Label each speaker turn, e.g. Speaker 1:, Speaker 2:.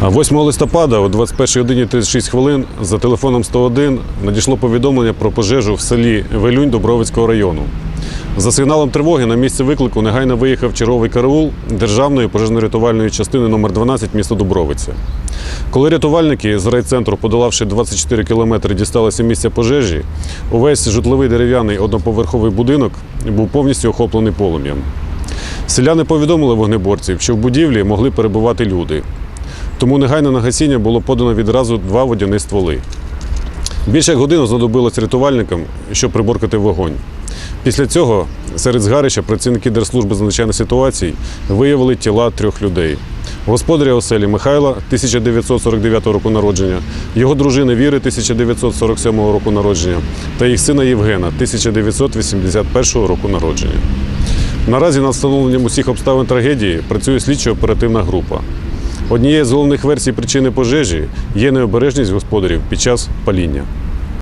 Speaker 1: А 8 листопада о 21 годині 36 хвилин за телефоном 101 надійшло повідомлення про пожежу в селі Велюнь Добровицького району. За сигналом тривоги на місце виклику негайно виїхав черговий караул Державної пожежно-рятувальної частини номер 12 місто Дубровиця. Коли рятувальники з райцентру, подолавши 24 кілометри, дісталися місця пожежі, увесь житловий дерев'яний одноповерховий будинок був повністю охоплений полум'ям. Селяни повідомили вогнеборців, що в будівлі могли перебувати люди. Тому негайно на гасіння було подано відразу два водяні стволи. Більше як годину знадобилось рятувальникам, щоб приборкати вогонь. Після цього серед згарища працівники Держслужби з надзвичайних ситуацій виявили тіла трьох людей. Господаря оселі Михайла 1949 року народження, його дружини Віри 1947 року народження та їх сина Євгена 1981 року народження. Наразі над встановленням усіх обставин трагедії працює слідчо-оперативна група. Однією з головних версій причини пожежі є необережність господарів під час паління.